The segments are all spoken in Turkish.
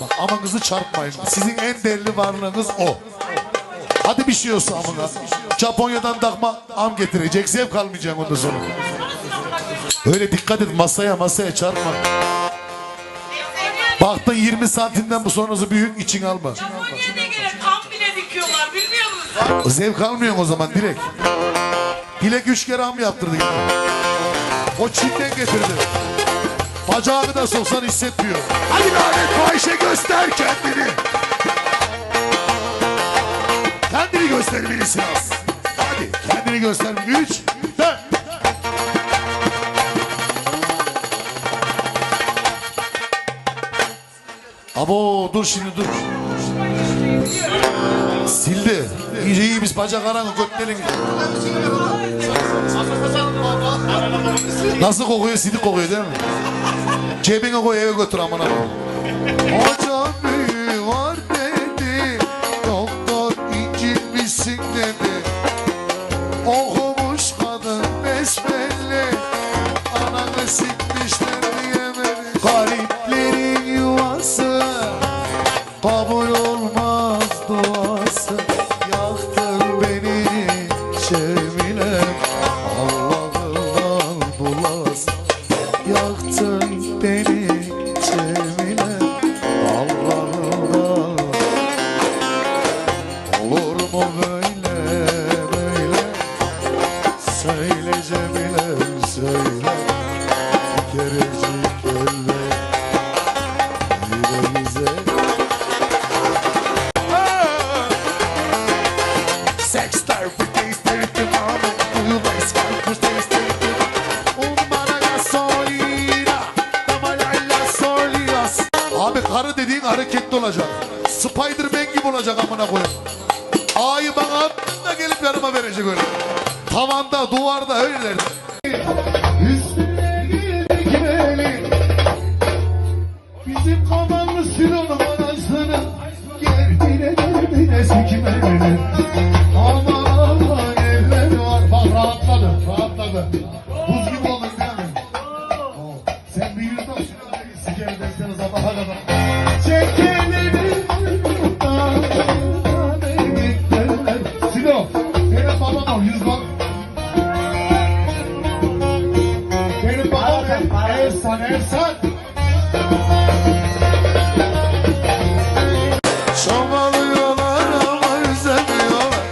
Bak amanızı çarpmayın. Sizin en değerli varlığınız o. Hadi bir şey olsa amına. Japonya'dan takma am getirecek. Zevk almayacaksın ondan sonra. Öyle dikkat et masaya masaya çarpma. Baktın 20 santimden bu sonrası büyük için alma. Japonya'da gelen kamp bile dikiyorlar bilmiyor musun? Zevk almıyorsun o zaman direkt. Dilek üç kere am yaptırdı. O Çin'den getirdi. Bacağını da soksan hissetmiyor. Hadi lanet fahişe göster kendini. Kendini göstermelisin az. Hadi kendini göster. Üç, dört. Abo dur şimdi dur. Sildi. İyice iyi biz bacak aranı götlerin. Nasıl kokuyor? Sidik kokuyor değil mi? Cebine koy eve götür amına. Hocam büyü Yaktın beni Şevmine Allah'ından Olur mu böyle böyle? Söyle Cemile söyle. Bir kerecik elle Yine güzel Sextar hareketli olacak. Spiderman gibi olacak amına koyayım. A'yı bana da gelip yanıma verecek öyle. Tavanda duvarda öylelerde. Üstüne girdik beni Bizim kafamız silonun anasını. Gerdine derdine aman elleri var. Bak rahatladı rahatladı Çomalıyorlar ama üzemiyorlar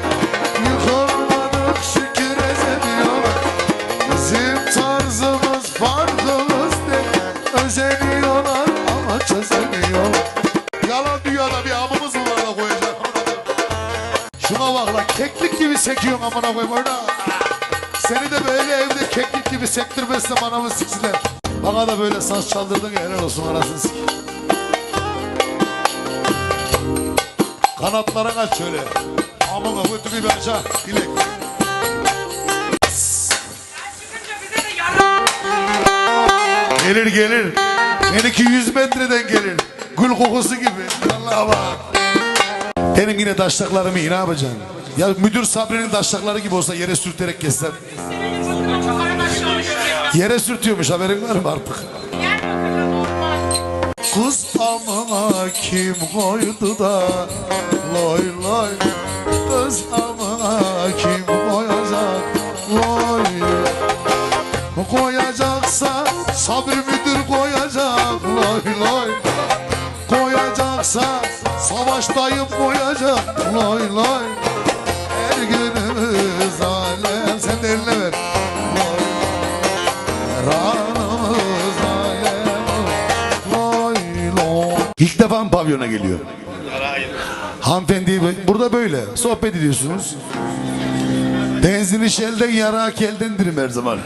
Yıkılmadık şükür ezemiyorlar Bizim tarzımız farkımız değil. Özeniyorlar ama çözemiyorlar. Yalan dünyada bir amımız mı var da koyacak? Şuna bak keklik gibi sekiyorsun amına koyayım orada Seni de böyle evde keklik gibi sektirmezsem anamı siksinler Bana da böyle saz çaldırdın ya helal olsun anasını sik Kanatların aç şöyle. Amına kötü bir de yara. Gelir gelir. Benimki 100 metreden gelir. Gül kokusu gibi. Allah'a bak. Benim yine daşlaklarımı iyi ne yapacaksın? Ya müdür Sabri'nin daşlakları gibi olsa yere sürterek kessem. Yere sürtüyormuş haberin var mı artık? Kız amına kim koydu da Loy loy Kız amına kim koyacak Loy Koyacaksa sabır müdür koyacak Loy loy Koyacaksa savaş dayım koyacak Loy loy Mı pavyona geliyor? Hanımefendi burada böyle sohbet ediyorsunuz. Benzini şelden yara keldendirim her zaman.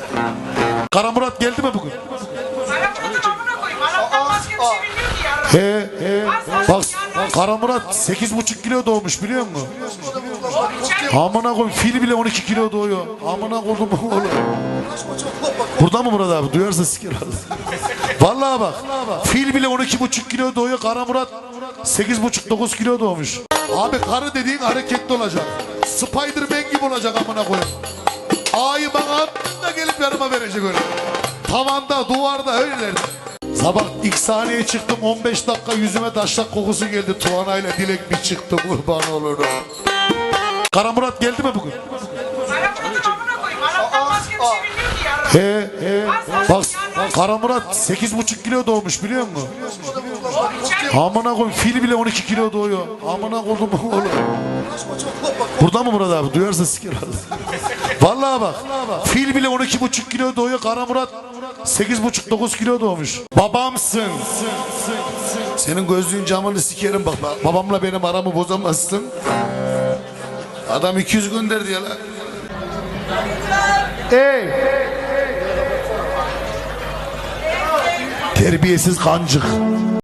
Kara Murat geldi mi bugün? He he. Bak Kara Murat 8,5 kilo doğmuş biliyor musun? Amına koyayım fil bile 12 kilo doğuyor. Amına koydum oğlum. Burada mı Murat abi? Duyarsa siker Vallahi bak. Fil bile 12,5 kilo doğuyor. Kara Murat 8,5-9 kilo doğmuş. Abi karı dediğin hareketli olacak. Spiderman gibi olacak amına koyayım. A'yı bana da gelip yanıma verecek öyle. Tavanda, duvarda öylelerde. Sabah ilk sahneye çıktım 15 dakika yüzüme taşlak kokusu geldi. Tuana'yla Dilek bir çıktı kurban olurum. Kara Murat geldi mi bugün? Karamurat'ın He he. Bak Kara Murat 8,5 kilo doğmuş biliyor musun? Amına koyayım fil bile 12 kilo doğuyor. Amına koydum oğlum. Burada mı Murat abi? Duyarsa siker Vallahi bak. Fil bile 12,5 kilo doğuyor. Kara Murat 8,5-9 kilo doğmuş. Babamsın. Senin gözlüğün camını sikerim bak. Babamla benim aramı bozamazsın. Adam 200 gönderdi ya lan. Ey! Terbiyesiz kancık.